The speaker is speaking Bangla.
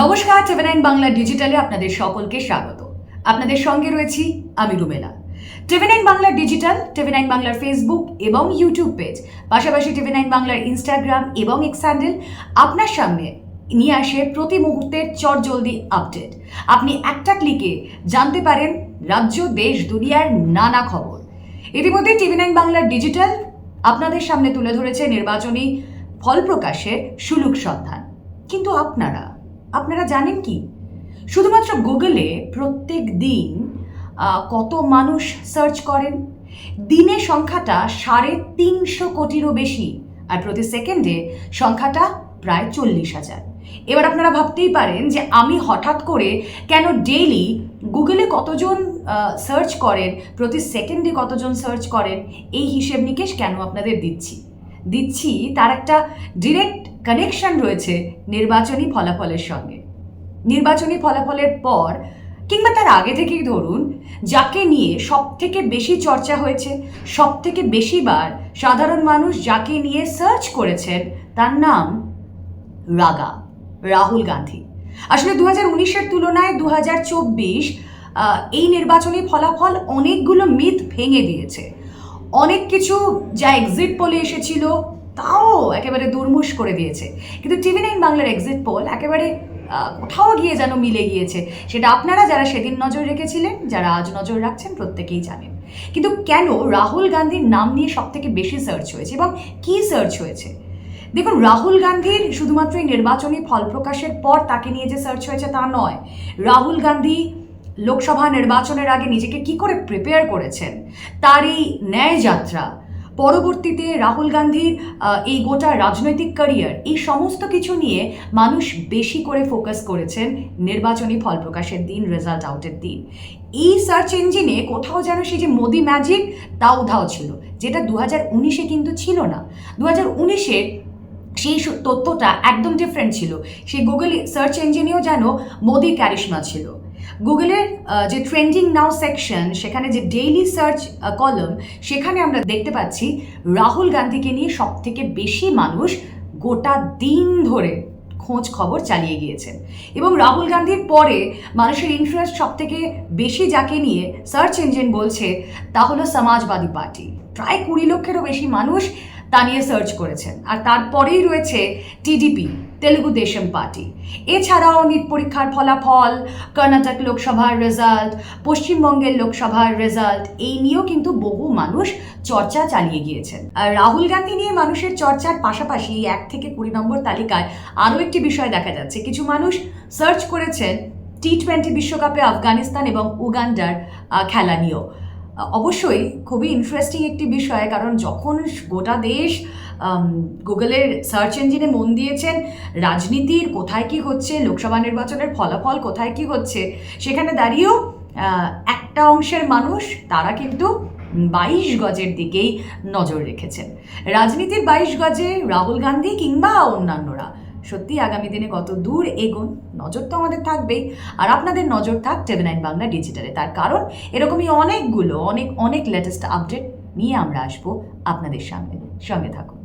নমস্কার টিভি নাইন বাংলা ডিজিটালে আপনাদের সকলকে স্বাগত। আপনাদের সঙ্গে রয়েছি আমি Rumela TV nine Bangla digital TV nine বাংলার ফেসবুক এবং ইউটিউব পেজ পাশাপাশি টিভি নাইন বাংলার ইনস্টাগ্রাম এবং এক্স হ্যান্ডেল আপনার সামনে নিয়ে আসে প্রতি মুহূর্তের চটজলদি আপডেট আপনি একটা ক্লিকে জানতে পারেন রাজ্য, দেশ, দুনিয়ার নানা খবর। ইতিমধ্যে টিভি নাইন বাংলার ডিজিটাল আপনাদের সামনে তুলে ধরেছে নির্বাচনী ফল প্রকাশে সুলুক সন্ধান। কিন্তু আপনারা আপনারা জানেন কি? শুধুমাত্র গুগলে প্রত্যেক দিন কত মানুষ সার্চ করেন? দিনে সংখ্যাটা সাড়ে তিনশো কোটিরও বেশি আর প্রতি সেকেন্ডে সংখ্যাটা প্রায় চল্লিশ হাজার। এবার আপনারা ভাবতেই পারেন যে আমি হঠাৎ করে কেন ডেইলি গুগলে কতজন সার্চ করেন, প্রতি সেকেন্ডে কতজন সার্চ করেন? এই হিসেব নিকেশ কেন আপনাদের দিচ্ছি? দিচ্ছি, তার একটা ডিরেক্ট কানেকশন রয়েছে নির্বাচনী ফলাফলের সঙ্গে। নির্বাচনী ফলাফলের পর, কিংবা তার আগে থেকেই ধরুন, যাকে নিয়ে সব থেকে বেশি চর্চা হয়েছে সব থেকে বেশিবার সাধারণ মানুষ যাকে নিয়ে সার্চ করেছেন, তার নাম রাগা, রাহুল গান্ধী। আসলে দু হাজার উনিশের তুলনায় দু হাজার চব্বিশ এই নির্বাচনী ফলাফল অনেকগুলো মিথ ভেঙে দিয়েছে। অনেক কিছু যা এক্সিট পোলে এসেছিল, তাও একেবারে দুর্মুষ করে দিয়েছে। কিন্তু টিভি নাইন বাংলার এক্সিট পোল একেবারে কোথাও গিয়ে যেন মিলে গিয়েছে। সেটা আপনারা যারা সেদিন নজর রেখেছিলেন, যারা আজ নজর রাখছেন, প্রত্যেকেই জানেন। কিন্তু কেন রাহুল গান্ধীর নাম নিয়ে সব থেকে বেশি সার্চ হয়েছে এবং কি সার্চ হয়েছে? দেখুন, রাহুল গান্ধীর শুধুমাত্র এই নির্বাচনী ফল প্রকাশের পর তাকে নিয়ে যে সার্চ হয়েছে তা নয়। রাহুল গান্ধী লোকসভা নির্বাচনের আগে নিজেকে কি করে প্রিপেয়ার করেছেন? তার এই ন্যায় যাত্রা পরবর্তীতে রাহুল গান্ধীর এই গোটা রাজনৈতিক ক্যারিয়ার এই সমস্ত কিছু নিয়ে মানুষ বেশি করে ফোকাস করেছেন নির্বাচনী ফল প্রকাশের দিন রেজাল্ট আউটের দিন। এই সার্চ ইঞ্জিনে কোথাও যেন সেই যে মোদি ম্যাজিক তা উধাও ছিল। যেটা দু হাজার উনিশে কিন্তু ছিল না। দু হাজার উনিশে সেই তথ্যটা একদম ডিফারেন্ট ছিল। সেই গুগল সার্চ ইঞ্জিনেও যেন মোদি ক্যারিশমা ছিল। গুগলের যে ট্রেন্ডিং নাও সেকশন সেখানে যে ডেইলি সার্চ কলম সেখানে আমরা দেখতে পাচ্ছি রাহুল গান্ধীকে নিয়ে সব থেকে বেশি মানুষ গোটা দিন ধরে খোঁজ খবর চালিয়ে গিয়েছেন এবং রাহুল গান্ধীর পরে মানুষের ইন্টারেস্ট সব থেকে বেশি যাকে নিয়ে সার্চ ইঞ্জিন বলছে, তা হলো সমাজবাদী পার্টি। প্রায় কুড়ি লক্ষেরও বেশি মানুষ তা নিয়ে সার্চ করেছেন। আর তারপরেই রয়েছে টিডিপি তেলুগু দেশম পার্টি। এছাড়াও নিট পরীক্ষার ফলাফল, কর্ণাটক লোকসভার রেজাল্ট পশ্চিমবঙ্গের লোকসভার রেজাল্ট এই নিয়েও কিন্তু বহু মানুষ চর্চা চালিয়ে গিয়েছেন। আর রাহুল গান্ধী নিয়ে মানুষের চর্চার পাশাপাশি এক থেকে কুড়ি নম্বর তালিকায় আরও একটি বিষয় দেখা যাচ্ছে। কিছু মানুষ সার্চ করেছেন টি টোয়েন্টি বিশ্বকাপে আফগানিস্তান এবং উগান্ডার খেলা নিয়েও। অবশ্যই খুবই ইন্টারেস্টিং একটি বিষয়, কারণ যখন গোটা দেশ গুগলের সার্চ ইঞ্জিনে মন দিয়েছেন রাজনীতির কোথায় কি হচ্ছে, লোকসভা নির্বাচনের ফলাফল কোথায় কি হচ্ছে, সেখানে দাঁড়িয়েও একটা অংশের মানুষ তারা কিন্তু বাইশ গজের দিকেই নজর রেখেছেন। রাজনীতির বাইশ গজে রাহুল গান্ধী কিংবা অন্যান্যরা সত্যি আগামী দিনে কত দূর এগোন, নজর তো আমাদের থাকবেই। আর আপনাদের নজর থাক টেভেন নাইন বাংলা ডিজিটালে। তার কারণ, এরকমই অনেকগুলো, অনেক অনেক লেটেস্ট আপডেট নিয়ে আমরা আসব আপনাদের সামনে। সঙ্গে থাকুন।